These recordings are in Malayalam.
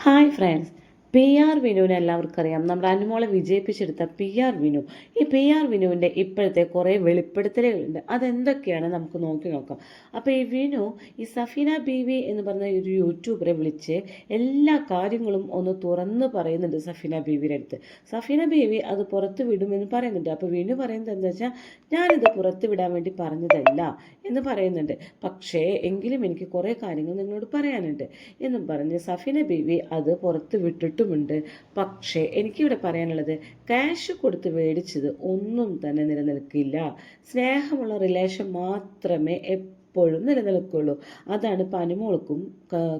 ഹായ് ഫ്രണ്ട്സ് പി ആർ വിനുവിനെ എല്ലാവർക്കും അറിയാം നമ്മുടെ അനുമോളെ വിജയിപ്പിച്ചെടുത്ത പി ആർ വിനു. ഈ പി ആർ വിനുവിന്റെ ഇപ്പോഴത്തെ കുറേ വെളിപ്പെടുത്തലുകളുണ്ട്. അതെന്തൊക്കെയാണ്? നമുക്ക് നോക്കി നോക്കാം. അപ്പോൾ ഈ വിനു ഈ സഫീന ബി വി എന്ന് പറഞ്ഞ ഒരു യൂട്യൂബറെ വിളിച്ച് എല്ലാ കാര്യങ്ങളും ഒന്ന് തുറന്ന് പറയുന്നുണ്ട് സഫീന ബി വിയുടെ അടുത്ത്. സഫീന ബി വി അത് പുറത്ത് വിടുമെന്ന് പറയുന്നുണ്ട്. അപ്പോൾ വിനു പറയുന്നത് എന്താ വെച്ചാൽ ഞാനിത് പുറത്ത് വിടാൻ വേണ്ടി പറഞ്ഞതല്ല എന്ന് പറയുന്നുണ്ട്. പക്ഷേ എങ്കിലും എനിക്ക് കുറേ കാര്യങ്ങൾ നിങ്ങളോട് പറയാനുണ്ട്. എന്നും പറഞ്ഞ് സഫീന ബീവി അത് പുറത്ത് വിട്ടിട്ടുമുണ്ട് പക്ഷേ എനിക്കിവിടെ പറയാനുള്ളത് ക്യാഷ് കൊടുത്ത് മേടിച്ചത് ഒന്നും തന്നെ നിലനിൽക്കില്ല. സ്നേഹമുള്ള റിലേഷൻ മാത്രമേ എപ്പോഴും നിലനിൽക്കുള്ളൂ. അതാണ് പനിമോൾക്കും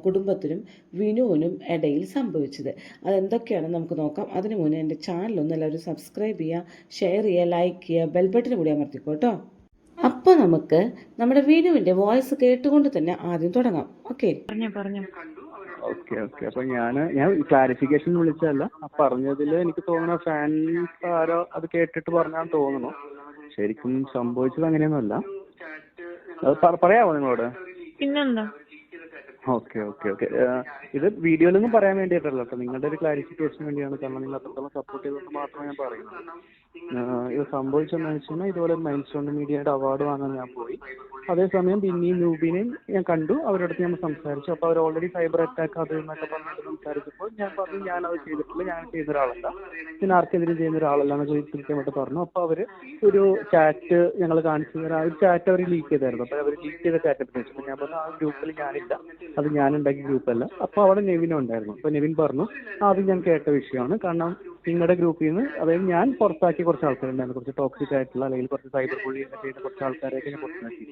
കുടുംബത്തിനും വിനുവിനും ഇടയിൽ സംഭവിച്ചത്. അതെന്തൊക്കെയാണെന്ന് നമുക്ക് നോക്കാം. അതിനു മുന്നേ എന്റെ ചാനലൊന്ന് എല്ലാവരും സബ്സ്ക്രൈബ് ചെയ്യുക ഷെയർ ചെയ്യുക ലൈക്ക് ചെയ്യുക ബട്ടൺ കൂടി അമർത്തിക്കോ കേട്ടോ അപ്പോൾ നമുക്ക് നമ്മുടെ വിനുവിന്റെ വോയിസ് കേട്ടുകൊണ്ട് തന്നെ ആദ്യം തുടങ്ങാം. ഓക്കെ പറഞ്ഞു പറഞ്ഞു. Okay okay. അപ്പൊ ഞാൻ ഞാൻ ക്ലാരിഫിക്കേഷൻ വിളിച്ചതല്ല. ആ പറഞ്ഞതിൽ എനിക്ക് തോന്നുന്ന ഫാൻസ് ആരോ അത് കേട്ടിട്ട് പറഞ്ഞാന്ന് തോന്നുന്നു. ശരിക്കും സംഭവിച്ചത് അങ്ങനെയൊന്നുമല്ല. അത് പറയാമോ നിങ്ങളോട്? പിന്നെന്താ? Okay okay okay. ഇത് വീഡിയോയിലൊന്നും പറയാൻ വേണ്ടിയിട്ടല്ല കേട്ടോ. നിങ്ങളുടെ ഒരു ക്ലാരിഫിക്കേഷൻ വേണ്ടിയാണ് കാരണം നിങ്ങൾ അത്രത്തോളം സപ്പോർട്ട് ചെയ്തുകൊണ്ട് മാത്രമേ ഞാൻ പറയുന്നത് ആഹ് ഇത് സംഭവിച്ചെന്ന് വെച്ചാൽ ഇതുപോലെ മൈൽ സ്റ്റോൺ മീഡിയയുടെ അവാർഡ് വാങ്ങാൻ ഞാൻ പോയി. അതേസമയം ബിന്നിയും നൂബിനെയും ഞാൻ കണ്ടു. അവരുടെ അടുത്ത് ഞാൻ സംസാരിച്ചു. അപ്പോൾ അവർ ഓൾറെഡി സൈബർ അറ്റാക്ക് അത് എന്നൊക്കെ പറഞ്ഞിട്ട് സംസാരിച്ചപ്പോൾ ഞാൻ പറഞ്ഞു ഞാൻ അത് ചെയ്തിട്ടില്ല. ഞാൻ ചെയ്യുന്ന ഒരാളല്ല. ഞാൻ ആർക്കെതിരെ ചെയ്യുന്ന ഒരാളല്ല എന്ന് ചോദിച്ച് കൃത്യമായിട്ട് പറഞ്ഞു. അപ്പോൾ അവർ ഒരു ചാറ്റ് ഞങ്ങൾ കാണിച്ചു. തരാം ആ ഒരു ചാറ്റ് അവർ ലീക്ക് ചെയ്തായിരുന്നു. അപ്പോൾ അവർ ലീക്ക് ചെയ്ത ചാറ്റ് വെച്ചു ഞാൻ പറഞ്ഞു ആ ഗ്രൂപ്പിൽ ഞാനില്ല. അത് ഞാൻ ഉണ്ടാക്കിയ ഗ്രൂപ്പല്ല അപ്പോൾ അവിടെ നെവിനും ഉണ്ടായിരുന്നു. അപ്പോൾ നെവിൻ പറഞ്ഞു "ആ, അത് ഞാൻ കേട്ട വിഷയമാണ്. കാരണം നിങ്ങളുടെ ഗ്രൂപ്പിൽ നിന്ന് അതായത് ഞാൻ പുറത്താക്കിയ കുറച്ച് ആൾക്കാരുണ്ടായിരുന്നു. കുറച്ച് ടോക്സിക് ആയിട്ടുള്ള അല്ലെങ്കിൽ കുറച്ച് സൈബർ ബുള്ളി ഒക്കെ ചെയ്ത കുറച്ച് ആൾക്കാരെയൊക്കെ ഞാൻ പുറത്താക്കി.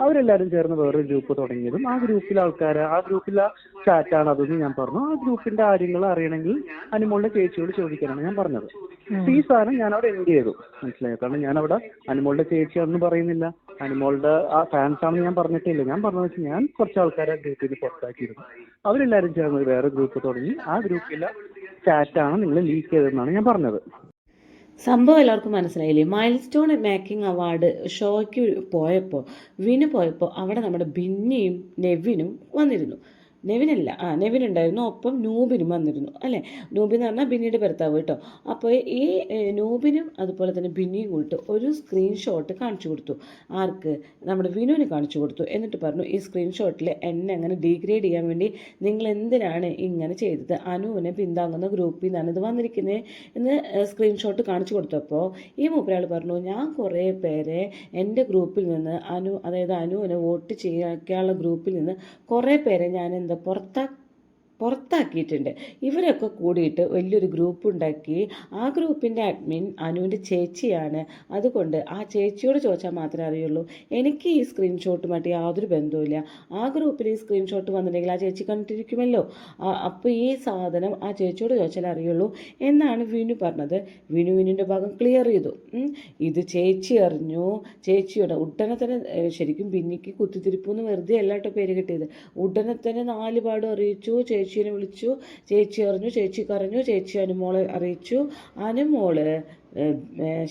അവരെല്ലാവരും ചേർന്ന് വേറൊരു ഗ്രൂപ്പ് തുടങ്ങിയതും ആ ഗ്രൂപ്പിലെ ആൾക്കാർ ആ ഗ്രൂപ്പിലെ ചാറ്റാണ് അതെന്ന് ഞാൻ പറഞ്ഞു. ആ ഗ്രൂപ്പിന്റെ കാര്യങ്ങൾ അറിയണമെങ്കിൽ അനുമോളുടെ ചേച്ചിയോട് ചോദിക്കാനാണ് ഞാൻ പറഞ്ഞത്. ഈ സാധനം ഞാൻ അവിടെ എൻഡ് ചെയ്തു. മനസ്സിലായോ? കാരണം ഞാൻ അവിടെ അനുമോളുടെ ചേച്ചിയാണെന്ന് പറയുന്നില്ല. അനുമോളുടെ ആ ഫാൻസ് ആണെന്ന് ഞാൻ പറഞ്ഞിട്ടില്ല. ഞാൻ പറഞ്ഞത് വെച്ചാൽ ഞാൻ കുറച്ച് ആൾക്കാരെ ഗ്രൂപ്പിൽ നിന്ന് പുറത്താക്കിയിരുന്നു. അവരെല്ലാവരും ചേർന്ന് വേറെ ഗ്രൂപ്പ് തുടങ്ങി. ആ ഗ്രൂപ്പിലെ ചാറ്റാണ് നിങ്ങൾ ലീക്ക് ചെയ്തതെന്നാണ് ഞാൻ പറഞ്ഞത്. സംഭവം എല്ലാവർക്കും മനസ്സിലായില്ലേ? മൈൽ സ്റ്റോൺ മേക്കിംഗ് അവാർഡ് ഷോയ്ക്ക് പോയപ്പോൾ വിന് പോയപ്പോൾ അവിടെ നമ്മുടെ ബിന്നിയും നെവിനും വന്നിരുന്നു. നെവിനല്ല. ആ നെവിൻ ഉണ്ടായിരുന്നു ഒപ്പം നൂബിനും വന്നിരുന്നു. അല്ലേ? നൂബിൻ എന്ന് പറഞ്ഞാൽ ബിന്നിയുടെ ഭർത്താവ് കേട്ടോ. അപ്പോൾ ഈ നൂബിനും അതുപോലെ തന്നെ ബിന്നിയും കൂടിയിട്ട് ഒരു സ്ക്രീൻഷോട്ട് കാണിച്ചു കൊടുത്തു. ആർക്ക്? നമ്മുടെ വിനുവിന് കാണിച്ചു കൊടുത്തു. എന്നിട്ട് പറഞ്ഞു ഈ സ്ക്രീൻഷോട്ടിൽ എന്നെ അങ്ങനെ ഡീഗ്രേഡ് ചെയ്യാൻ വേണ്ടി നിങ്ങൾ എന്തിനാണ് ഇങ്ങനെ ചെയ്തത്? അനുവിനെ പിന്താങ്ങുന്ന ഗ്രൂപ്പിൽ നിന്നാണ് ഇത് വന്നിരിക്കുന്നത് എന്ന് സ്ക്രീൻഷോട്ട് കാണിച്ചു കൊടുത്തപ്പോൾ ഈ മൂപ്പരാൾ പറഞ്ഞു ഞാൻ കുറേ പേരെ എന്റെ ഗ്രൂപ്പിൽ നിന്ന് അനു അതായത് അനുവിനെ വോട്ട് ചെയ്യാനുള്ള ഗ്രൂപ്പിൽ നിന്ന് കുറേ പേരെ ഞാൻ എന്താ പുറത്താ പുറത്താക്കിയിട്ടുണ്ട്. ഇവരൊക്കെ കൂടിയിട്ട് വലിയൊരു ഗ്രൂപ്പ് ഉണ്ടാക്കി. ആ ഗ്രൂപ്പിന്റെ അഡ്മിൻ അനുവിന്റെ ചേച്ചിയാണ്. അതുകൊണ്ട് ആ ചേച്ചിയോട് ചോദിച്ചാൽ മാത്രമേ അറിയുള്ളൂ. എനിക്ക് ഈ സ്ക്രീൻഷോട്ടുമായിട്ട് യാതൊരു ബന്ധവുമില്ല. ആ ഗ്രൂപ്പിൽ ഈ സ്ക്രീൻഷോട്ട് വന്നിട്ടുണ്ടെങ്കിൽ ആ ചേച്ചി കണ്ടിരിക്കുമല്ലോ. അപ്പോൾ ഈ സാധനം ആ ചേച്ചിയോട് ചോദിച്ചാൽ അറിയുള്ളൂ. എന്നാണ് വിനു പറഞ്ഞത്. വിനു വിനുവിന്റെ ഭാഗം ക്ലിയർ ചെയ്തു. ഇത് ചേച്ചി അറിഞ്ഞു. ചേച്ചിയുടെ ഉടനെ തന്നെ ശരിക്കും ശരിക്കും കുത്തിത്തിരിപ്പ് എന്ന് വെറുതെ അല്ലാട്ടോ പേര് കിട്ടിയത്. ഉടനെ തന്നെ നാല് പാടും അറിയിച്ചു. ചേച്ചീനെ വിളിച്ചു. ചേച്ചി അറിഞ്ഞു ചേച്ചി അറിഞ്ഞു ചേച്ചി അനുമോളെ അറിയിച്ചു. അനുമോൾ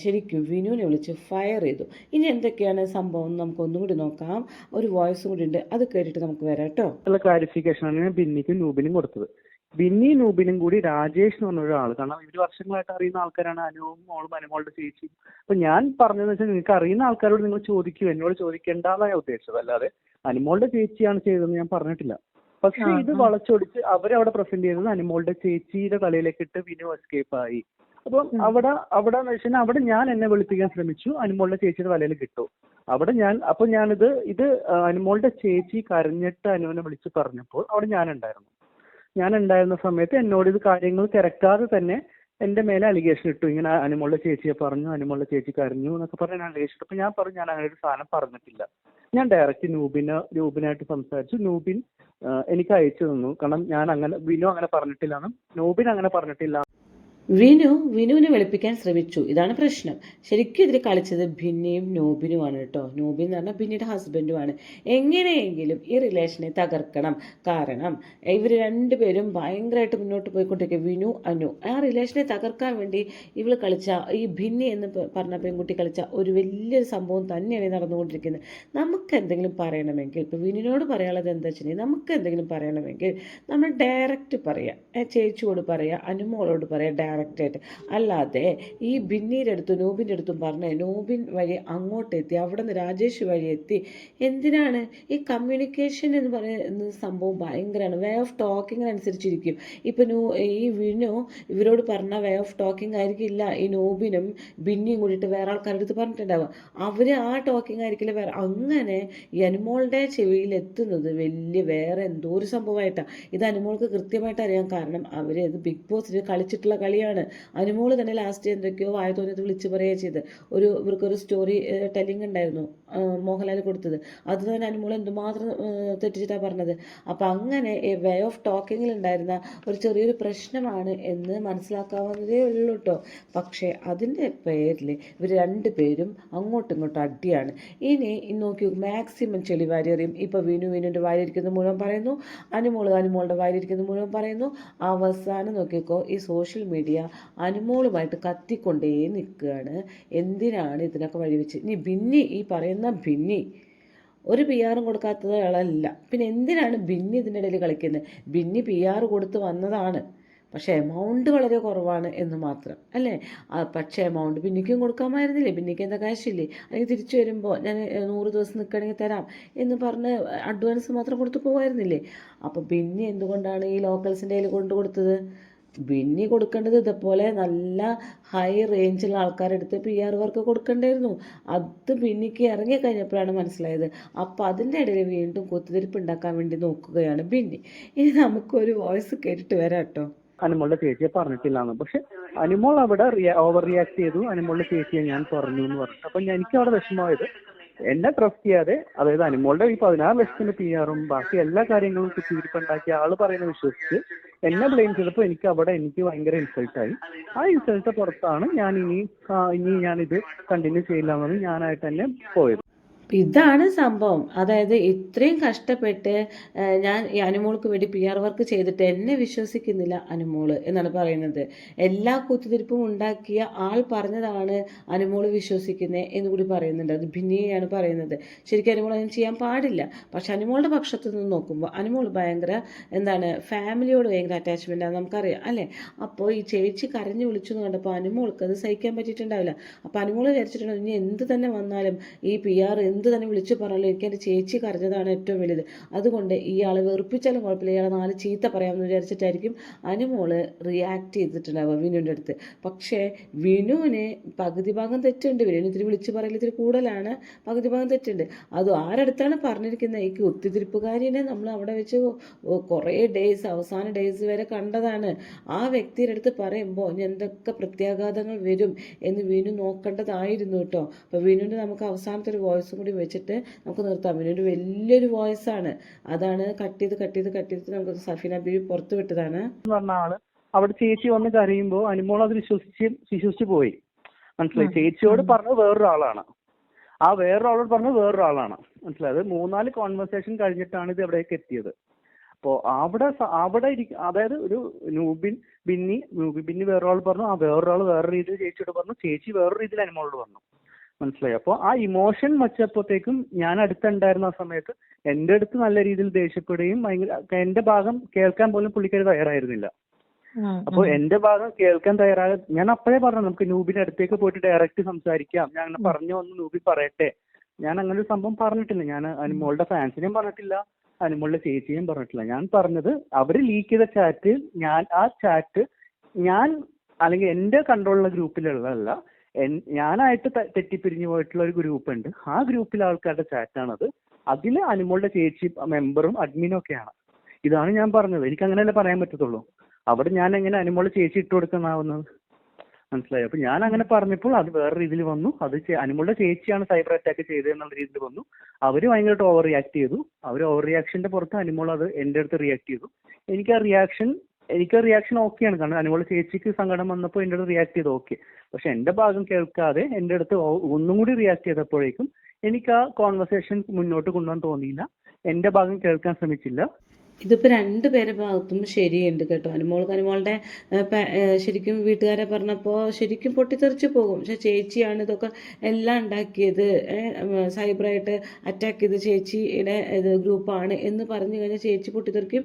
ശരിക്കും വിനുവിനെ വിളിച്ച് ഫയർ ചെയ്തു. ഇനി എന്തൊക്കെയാണ് സംഭവം നമുക്ക് ഒന്നും കൂടി നോക്കാം. ഒരു വോയിസും കൂടി ഉണ്ട്. അത് കേട്ടിട്ട് നമുക്ക് വരാം കേട്ടോ. ക്ലാരിഫിക്കേഷൻ ആണ് ബിന്നിക്കും നൂബിനും കൊടുത്തത്. ബിന്നി നൂബിനും കൂടി രാജേഷ് എന്ന് പറഞ്ഞ ഒരാൾ കാരണം ഇവർ വർഷങ്ങളായിട്ട് അറിയുന്ന ആൾക്കാരാണ് അനുവും മോളും അനുമോളുടെ ചേച്ചി അപ്പൊ ഞാൻ പറഞ്ഞതെന്ന് വെച്ചാൽ നിങ്ങൾക്ക് അറിയുന്ന ആൾക്കാരോട് നിങ്ങൾ ചോദിക്കൂ. എന്നോട് ചോദിക്കേണ്ടെന്നാണ് ഞാൻ ഉദ്ദേശിച്ചത്. അല്ലാതെ അനുമോളുടെ ചേച്ചിയാണ് ചെയ്തതെന്ന് ഞാൻ പറഞ്ഞിട്ടില്ല. പക്ഷെ ഇത് വളച്ചൊടിച്ച് അവരവിടെ പ്രസന്റ് ചെയ്തത് അനുമോളുടെ ചേച്ചിയുടെ തലയിലേക്ക് ഇട്ട് വിനു എസ്കേപ്പ് ആയി. അപ്പം അവിടെ അവിടെ എന്ന് വെച്ചാൽ അവിടെ ഞാൻ എന്നെ വിളിപ്പിക്കാൻ ശ്രമിച്ചു. അനുമോളുടെ ചേച്ചിയുടെ തലയിൽ കിട്ടും. അവിടെ ഞാൻ അപ്പൊ ഞാനിത് ഇത് അനുമോളുടെ ചേച്ചി കരഞ്ഞിട്ട് അനുവിനെ വിളിച്ച് പറഞ്ഞപ്പോൾ അവിടെ ഞാൻ ഉണ്ടായിരുന്നു ഞാൻ ഉണ്ടായിരുന്ന സമയത്ത് എന്നോട് ഇത് കാര്യങ്ങൾ തിരക്കാതെ തന്നെ എന്റെ മേലെ അലിഗേഷൻ ഇട്ടു. ഇങ്ങനെ അനുമോളുടെ ചേച്ചിയെ പറഞ്ഞു അനുമോളുടെ ചേച്ചി കരഞ്ഞു എന്നൊക്കെ പറഞ്ഞ് ഞാൻ അലിഗേഷൻ ഇട്ടു. ഞാൻ പറഞ്ഞു ഞാൻ അങ്ങനെ ഒരു സാധനം പറഞ്ഞിട്ടില്ല. ഞാൻ ഡയറക്റ്റ് നൂബിന് നൂബിനായിട്ട് സംസാരിച്ചു. നൂബിൻ എനിക്ക് അയച്ചു തന്നു. കാരണം ഞാൻ അങ്ങനെ വിനു അങ്ങനെ പറഞ്ഞിട്ടില്ല എന്നും നൂബിൻ അങ്ങനെ പറഞ്ഞിട്ടില്ല വിനു വിനുവിനെ വെളുപ്പിക്കാൻ ശ്രമിച്ചു. ഇതാണ് പ്രശ്നം. ശരിക്കും ഇതിൽ കളിച്ചത് ഭിന്നിയും നോബിനുമാണ് കേട്ടോ. നോബിൻ എന്ന് പറഞ്ഞാൽ ഭിന്നിയുടെ ഹസ്ബൻഡുമാണ് എങ്ങനെയെങ്കിലും ഈ റിലേഷനെ തകർക്കണം. കാരണം ഇവർ രണ്ടുപേരും ഭയങ്കരമായിട്ട് മുന്നോട്ട് പോയിക്കൊണ്ടിരിക്കുക. വിനു അനു. ആ റിലേഷനെ തകർക്കാൻ വേണ്ടി ഇവൾ കളിച്ച ഈ ഭിന്നി എന്ന് പറഞ്ഞ പെൺകുട്ടി കളിച്ച ഒരു വലിയൊരു സംഭവം തന്നെയാണ് നടന്നുകൊണ്ടിരിക്കുന്നത്. നമുക്ക് എന്തെങ്കിലും പറയണമെങ്കിൽ ഇപ്പോൾ വിനുവിനോട് പറയാനുള്ളത് എന്താ വെച്ചിട്ടുണ്ടെങ്കിൽ നമുക്ക് എന്തെങ്കിലും പറയണമെങ്കിൽ നമ്മൾ ഡയറക്റ്റ് പറയാം. ചേച്ചിയോട് പറയാം അനുമോളോട് പറയാം ഡയറക്റ്റ് ആയിട്ട്. അല്ലാതെ ഈ ബിന്നീന്റെ അടുത്തും നോബിന്റെ അടുത്തും പറഞ്ഞ് നോബിൻ വഴി അങ്ങോട്ട് എത്തി അവിടെ നിന്ന് രാജേഷ് വഴി എത്തി. എന്തിനാണ്? ഈ കമ്മ്യൂണിക്കേഷൻ എന്ന് പറയുന്ന സംഭവം ഭയങ്കരമാണ് വേ ഓഫ് ടോക്കിങ്ങിനനുസരിച്ചിരിക്കും ഇപ്പം നോ ഈ വിനു ഇവരോട് പറഞ്ഞ വേ ഓഫ് ടോക്കിംഗ് ആയിരിക്കില്ല ഈ നോബിനും ബിന്നിയും കൂടിയിട്ട് വേറെ ആൾക്കാരുടെ അടുത്ത് പറഞ്ഞിട്ടുണ്ടാവുക. അവർ ആ ടോക്കിംഗ് ആയിരിക്കില്ല വേറെ. അങ്ങനെ ഈ അനുമോളുടെ ചെവിയിൽ എത്തുന്നത് വലിയ വേറെ എന്തോ ഒരു സംഭവമായിട്ടാണ് ഇത് അനുമോൾക്ക് കൃത്യമായിട്ട് അറിയാം. കാരണം അവർ ഇത് ബിഗ് ബോസിൽ കളിച്ചിട്ടുള്ള കളിയാണ് അനുമോൾ തന്നെ ലാസ്റ്റ് എന്തൊക്കെയോ വായ തോന്നിയത് വിളിച്ച് പറയുക ചെയ്ത് ഒരു ഇവർക്കൊരു സ്റ്റോറി ടെല്ലിംഗ് ഉണ്ടായിരുന്നു മോഹൻലാൽ കൊടുത്തത്. അത് തന്നെ അനുമോൾ എന്തുമാത്രം തെറ്റിച്ചിട്ടാണ് പറഞ്ഞത്. അപ്പം അങ്ങനെ വേ ഓഫ് ടോക്കിങ്ങിൽ ഉണ്ടായിരുന്ന ഒരു ചെറിയൊരു പ്രശ്നമാണ് എന്ന് മനസ്സിലാക്കാവുന്നതേ ഉള്ളൂ കേട്ടോ പക്ഷേ അതിന്റെ പേരിൽ ഇവർ രണ്ട് പേരും അങ്ങോട്ടും ഇങ്ങോട്ടും അടിയാണ്. ഇനി നോക്കി മാക്സിമം ചെളി വാരി എറിയും ഇപ്പോൾ വിനു വിനുവിന്റെ വാരിയിരിക്കുന്ന മുഴുവൻ പറയുന്നു അനുമോൾ അനുമോളുടെ വാരിയിരിക്കുന്ന മുഴുവൻ പറയുന്നു. അവസാനം നോക്കിക്കോ ഈ സോഷ്യൽ മീഡിയ അനുമോളുമായിട്ട് കത്തിക്കൊണ്ടേ നിൽക്കുകയാണ്. എന്തിനാണ് ഇതിനൊക്കെ വഴിവെച്ച് ഇനി ഭിന്നി ഈ പറയുന്ന ഭിന്നി ഒരു പി ആറും കൊടുക്കാത്തത് ആളല്ല പിന്നെ എന്തിനാണ് ബിന്നി ഇതിന്റെ ഇടയിൽ കളിക്കുന്നത് ബിന്നി പി ആർ കൊടുത്ത് വന്നതാണ്. പക്ഷേ എമൗണ്ട് വളരെ കുറവാണ് എന്ന് മാത്രം അല്ലേ? പക്ഷേ എമൗണ്ട് ബിന്നിക്കും കൊടുക്കാമായിരുന്നില്ലേ? ബിന്നിക്ക് എന്താ കാശില്ലേ അല്ലെങ്കിൽ തിരിച്ചു വരുമ്പോൾ ഞാൻ നൂറ് ദിവസം നിൽക്കണമെങ്കിൽ തരാം എന്ന് പറഞ്ഞ് അഡ്വാൻസ് മാത്രം കൊടുത്തു പോകുമായിരുന്നില്ലേ അപ്പോൾ ബിന്നി എന്തുകൊണ്ടാണ് ഈ ലോക്കൽസിന്റെ കയ്യിൽ കൊണ്ടു കൊടുത്തത്? ബിന്നി കൊടുക്കേണ്ടത് ഇതുപോലെ നല്ല ഹൈ റേഞ്ചിലുള്ള ആൾക്കാരെടുത്ത് പി ആർ വർക്ക് കൊടുക്കേണ്ടായിരുന്നു. അത് ബിന്നിക്ക് ഇറങ്ങി കഴിഞ്ഞപ്പോഴാണ് മനസ്സിലായത്. അപ്പോൾ അതിന്റെ ഇടയിൽ വീണ്ടും കുത്തിരിപ്പ് ഉണ്ടാക്കാൻ വേണ്ടി നോക്കുകയാണ് ബിന്നി. ഇനി നമുക്കൊരു വോയിസ് കേട്ടിട്ട് വരാം കേട്ടോ. അനുമോളുടെ ചേച്ചിയെ പറഞ്ഞിട്ടില്ലാന്ന്. പക്ഷെ അനുമോൾ അവിടെ ഓവർ റിയാക്ട് ചെയ്തു. അനുമോളുടെ ചേച്ചിയെ ഞാൻ പറഞ്ഞു എന്ന് പറഞ്ഞു. അപ്പൊ എനിക്ക് അവിടെ വിഷമമായത് എന്നെ ട്രസ്റ്റ് ചെയ്യാതെ അതായത് അനുമോളുടെ ഈ പതിനാറ് ലക്ഷത്തിന്റെ പി ആറും ബാക്കി എല്ലാ കാര്യങ്ങളും കുത്തിയിരിപ്പുണ്ടാക്കിയ ആൾ പറയുന്നത് വിശ്വസിച്ച് എന്നെ ബ്ലെയിം ചെയ്തപ്പോൾ എനിക്ക് അവിടെ എനിക്ക് ഭയങ്കര ഇൻസൾട്ടായി ആ ഇൻസൾട്ട് പുറത്താണ് ഞാൻ ഇനി ഇനി ഞാൻ ഇത് കണ്ടിന്യൂ ചെയ്യില്ല എന്നത് ഞാനായിട്ട് തന്നെ പോയത്. ഇതാണ് സംഭവം. അതായത് ഇത്രയും കഷ്ടപ്പെട്ട് ഞാൻ ഈ അനുമോൾക്ക് വേണ്ടി പി ആർ വർക്ക് ചെയ്തിട്ട് എന്നെ വിശ്വസിക്കുന്നില്ല അനുമോൾ എന്നാണ് പറയുന്നത്. എല്ലാ കുത്തിരിപ്പും ഉണ്ടാക്കിയ ആൾ പറഞ്ഞതാണ് അനുമോൾ വിശ്വസിക്കുന്നത് എന്ന് കൂടി പറയുന്നുണ്ട്. അത് ഭിന്നിയാണ് പറയുന്നത്. ശരിക്കും അനുമോൾ അതിന് ചെയ്യാൻ പാടില്ല. പക്ഷെ അനുമോളുടെ പക്ഷത്തു നിന്ന് നോക്കുമ്പോൾ അനുമോൾ ഭയങ്കര എന്താണ് ഫാമിലിയോട് ഭയങ്കര അറ്റാച്ച്മെന്റ് ആണ് നമുക്കറിയാം അല്ലേ? അപ്പോൾ ഈ ചേച്ചി കരഞ്ഞു വിളിച്ചു എന്ന് കണ്ടപ്പോൾ അനുമോൾക്ക് അത് സഹിക്കാൻ പറ്റിയിട്ടുണ്ടാവില്ല. അപ്പോൾ അനുമോൾ വിചാരിച്ചിട്ടുണ്ടോ ഇനി എന്ത് തന്നെ വന്നാലും ഈ പി ആർ എന്ത് തന്നെ വിളിച്ചു പറഞ്ഞാലും എനിക്ക് എന്റെ ചേച്ചി കരഞ്ഞതാണ് ഏറ്റവും വലുത്. അതുകൊണ്ട് ഇയാളെ വെറുപ്പിച്ചാലും കുഴപ്പമില്ല. ഇയാളെ നാല് ചീത്ത പറയാമെന്ന് വിചാരിച്ചിട്ടായിരിക്കും അനുമോൾ റിയാക്ട് ചെയ്തിട്ടുണ്ടാവുക വിനുവിന്റെ അടുത്ത്. പക്ഷേ വിനുവിന് പകുതി ഭാഗം തെറ്റുണ്ട്. വിനുവിന് ഇത്തിരി വിളിച്ചു പറയൽ ഇത്തിരി കൂടുതലാണ്. പകുതി ഭാഗം തെറ്റുണ്ട്. അത് ആരടുത്താണ് പറഞ്ഞിരിക്കുന്നത്? ഈ കുത്തിത്തിരിപ്പുകാരിനെ നമ്മൾ അവിടെ വെച്ച് കുറേ ഡേയ്സ് അവസാന ഡേയ്സ് വരെ കണ്ടതാണ്. ആ വ്യക്തിയുടെ അടുത്ത് പറയുമ്പോൾ എന്തൊക്കെ പ്രത്യാഘാതങ്ങൾ വരും എന്ന് വിനു നോക്കേണ്ടതായിരുന്നു കേട്ടോ. അപ്പോൾ വിനുവിന്റെ നമുക്ക് അവസാനത്തെ ഒരു വോയിസും കൂടി വെച്ചിട്ട് നമുക്ക് നിർത്താം. പിന്നെ ഒരു വലിയൊരു വോയിസ് ആണ്. അതാണ് കട്ട് ചെയ്ത് കട്ട് ചെയ്ത് കട്ട് ചെയ്ത് നമുക്ക് സഫീന ബീവി പുറത്തു വിട്ടതാണ്. പറഞ്ഞ അവിടെ ചേച്ചി വന്ന് കരയുമ്പോ അനുമോൾ അത് വിശ്വസിച്ച് വിശ്വസിച്ച് പോയി. മനസ്സിലായി? ചേച്ചിയോട് പറഞ്ഞത് വേറൊരാളാണ്. ആ വേറൊരാളോട് പറഞ്ഞത് വേറൊരാളാണ്. മനസ്സിലായത് മൂന്നാൽ കോൺവെർസേഷൻ കഴിഞ്ഞിട്ടാണ് ഇത് എവിടേക്ക് എത്തിയത്. അപ്പോ അവിടെ അവിടെ ഇരിക്കും അതായത് ഒരു നൂബിൻ ബിന്നി നൂബി ബിന്നി വേറൊരാൾ പറഞ്ഞു ആ വേറൊരാൾ വേറെ രീതിയിൽ ചേച്ചിയോട് പറഞ്ഞു ചേച്ചി വേറൊരു രീതിയിൽ അനുമോളോട് പറഞ്ഞു. മനസ്സിലായി. അപ്പോൾ ആ ഇമോഷൻ വച്ചപ്പോഴത്തേക്കും ഞാൻ അടുത്തുണ്ടായിരുന്ന ആ സമയത്ത് എന്റെ അടുത്ത് നല്ല രീതിയിൽ ദേഷ്യപ്പെടുകയും ഭയങ്കര എന്റെ ഭാഗം കേൾക്കാൻ പോലും പുള്ളിക്കാർ തയ്യാറായിരുന്നില്ല. അപ്പൊ എന്റെ ഭാഗം കേൾക്കാൻ തയ്യാറായ ഞാൻ അപ്പോഴേ പറഞ്ഞു നമുക്ക് നൂബിന്റെ അടുത്തേക്ക് പോയിട്ട് ഡയറക്റ്റ് സംസാരിക്കാം. ഞാൻ അങ്ങനെ പറഞ്ഞു വന്ന് നൂബി പറയട്ടെ. ഞാൻ അങ്ങനെ ഒരു സംഭവം പറഞ്ഞിട്ടില്ല. ഞാൻ അനുമോളുടെ ഫാൻസിനെയും പറഞ്ഞിട്ടില്ല അനുമോളുടെ ചേച്ചിയും പറഞ്ഞിട്ടില്ല. ഞാൻ പറഞ്ഞത് അവർ ലീക്ക് ചെയ്ത ചാറ്റ് ഞാൻ ആ ചാറ്റ് ഞാൻ അല്ലെങ്കിൽ എന്റെ കൺട്രോളുള്ള ഗ്രൂപ്പിലുള്ളതല്ല ഞാനായിട്ട് തെറ്റിപ്പിരിഞ്ഞു പോയിട്ടുള്ള ഒരു ഗ്രൂപ്പ് ഉണ്ട് ആ ഗ്രൂപ്പിലെ ആൾക്കാരുടെ ചാറ്റാണത്. അതിൽ അനുമോളുടെ ചേച്ചി മെമ്പറും അഡ്മിനും ഒക്കെയാണ്. ഇതാണ് ഞാൻ പറഞ്ഞത്. എനിക്ക് അങ്ങനെയല്ലേ പറയാൻ പറ്റത്തുള്ളൂ. അവിടെ ഞാൻ എങ്ങനെ അനുമോളുടെ ചേച്ചി ഇട്ട് കൊടുക്കുന്നതാവുന്നത് മനസ്സിലായി? അപ്പൊ ഞാൻ അങ്ങനെ പറഞ്ഞപ്പോൾ അത് വേറെ രീതിയിൽ വന്നു. അത് അനുമോളുടെ ചേച്ചിയാണ് സൈബർ അറ്റാക്ക് ചെയ്തത് എന്നുള്ള രീതിയിൽ വന്നു. അവർ ഭയങ്കരമായിട്ട് ഓവർ റിയാക്ട് ചെയ്തു. അവർ ഓവർ റിയാക്ഷന്റെ പുറത്ത് അനുമോൾ അത് എന്റെ അടുത്ത് റിയാക്ട് ചെയ്തു. എനിക്ക് ആ റിയാക്ഷൻ എനിക്ക് റിയാക്ഷൻ ഓക്കെയാണ് കാരണം അനുമോൾ ചേച്ചിക്ക് സങ്കടം വന്നപ്പോൾ എന്റെ അടുത്ത് റിയാക്ട് ചെയ്ത്. ഓക്കെ പക്ഷെ എന്റെ ഭാഗം കേൾക്കാതെ എന്റെ അടുത്ത് ഒന്നും കൂടി റിയാക്ട് ചെയ്തപ്പോഴേക്കും എനിക്ക് ആ കോൺവെർസേഷൻ മുന്നോട്ട് കൊണ്ടുപോകാൻ തോന്നിയില്ല. എന്റെ ഭാഗം കേൾക്കാൻ ശ്രമിച്ചില്ല. ഇതിപ്പോൾ രണ്ട് പേരെ ഭാഗത്തും ശരിയുണ്ട് കേട്ടോ. അനുമോൾക്ക് അനുമോളുടെ ശരിക്കും വീട്ടുകാരെ പറഞ്ഞപ്പോൾ ശരിക്കും പൊട്ടിത്തെറിച്ച് പോകും. പക്ഷെ ചേച്ചിയാണ് ഇതൊക്കെ എല്ലാം ഉണ്ടാക്കിയത്. സൈബറായിട്ട് അറ്റാക്ക് ചെയ്ത് ചേച്ചിയുടെ ഇത് ഗ്രൂപ്പാണ് എന്ന് പറഞ്ഞു കഴിഞ്ഞാൽ ചേച്ചി പൊട്ടിത്തെറിക്കും.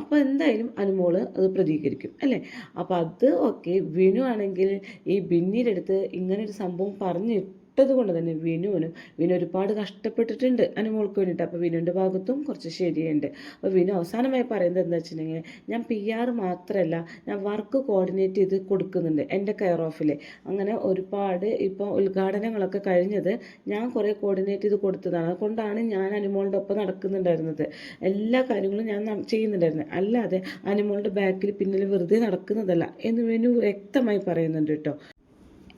അപ്പോൾ എന്തായാലും അനുമോൾ അത് പ്രതികരിക്കും അല്ലേ? അപ്പോൾ അത് ഓക്കെ. വിനു ആണെങ്കിൽ ഈ ബിന്നിയുടെ അടുത്ത് ഇങ്ങനെ ഒരു സംഭവം പറഞ്ഞു ഇട്ടത് കൊണ്ട് തന്നെ വിനുവിന് വിനു ഒരുപാട് കഷ്ടപ്പെട്ടിട്ടുണ്ട് അനുമോൾക്ക് വേണ്ടിയിട്ട്. അപ്പോൾ വിനുവിന്റെ ഭാഗത്തും കുറച്ച് ശരിയുണ്ട്. അപ്പോൾ വിനു അവസാനമായി പറയുന്നത് എന്താ വെച്ചിട്ടുണ്ടെങ്കിൽ ഞാൻ പി ആർ മാത്രമല്ല ഞാൻ വർക്ക് കോർഡിനേറ്റ് ചെയ്ത് കൊടുക്കുന്നുണ്ട് എന്റെ കെയർ ഓഫിൽ അങ്ങനെ ഒരുപാട് ഇപ്പോൾ ഉദ്ഘാടനങ്ങളൊക്കെ കഴിഞ്ഞത് ഞാൻ കുറേ കോർഡിനേറ്റ് ചെയ്ത് കൊടുത്തതാണ്. അതുകൊണ്ടാണ് ഞാൻ അനുമോളുടെ ഒപ്പം നടക്കുന്നുണ്ടായിരുന്നത്. എല്ലാ കാര്യങ്ങളും ഞാൻ ചെയ്യുന്നുണ്ടായിരുന്നു. അല്ലാതെ അനുമോളുടെ ബാക്കിൽ പിന്നിൽ വെറുതെ നടക്കുന്നതല്ല എന്ന് വിനു വ്യക്തമായി പറയുന്നുണ്ട് കേട്ടോ.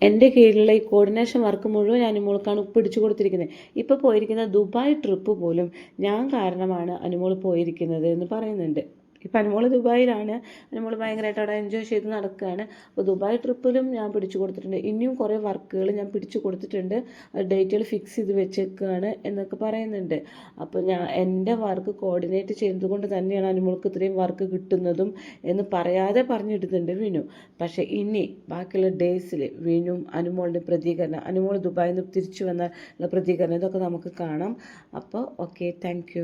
എന്റെ കീഴിലുള്ള ഈ കോർഡിനേഷൻ വർക്ക് മുഴുവൻ ഞാൻ അനുമോൾക്കാണ് പിടിച്ചു കൊടുത്തിരിക്കുന്നത്. ഇപ്പോൾ പോയിരിക്കുന്ന ദുബായ് ട്രിപ്പ് പോലും ഞാൻ കാരണമാണ് അനുമോൾ പോയിരിക്കുന്നത് എന്ന് പറയുന്നുണ്ട്. ഇപ്പം അനുമോൾ ദുബായിലാണ്. അനുമോൾ ഭയങ്കരമായിട്ട് അവിടെ എൻജോയ് ചെയ്ത് നടക്കുകയാണ് അപ്പോൾ ദുബായ് ട്രിപ്പിലും ഞാൻ പിടിച്ചു കൊടുത്തിട്ടുണ്ട്. ഇനിയും കുറേ വർക്കുകൾ ഞാൻ പിടിച്ചു കൊടുത്തിട്ടുണ്ട്. ഡേറ്റുകൾ ഫിക്സ് ചെയ്ത് വെച്ചേക്കുകയാണ് എന്നൊക്കെ പറയുന്നുണ്ട്. അപ്പോൾ ഞാൻ എന്റെ വർക്ക് കോർഡിനേറ്റ് ചെയ്യുന്നത് കൊണ്ട് തന്നെയാണ് അനുമോൾക്ക് ഇത്രയും വർക്ക് കിട്ടുന്നതും എന്ന് പറയാതെ പറഞ്ഞിടുന്നുണ്ട് വിനു. പക്ഷേ ഇനി ബാക്കിയുള്ള ഡേയ്സിൽ വിനും അനുമോളുടെ പ്രതികരണം അനുമോൾ ദുബായിൽ നിന്ന് തിരിച്ചു വന്ന പ്രതികരണം ഇതൊക്കെ നമുക്ക് കാണാം. അപ്പോൾ ഓക്കെ താങ്ക്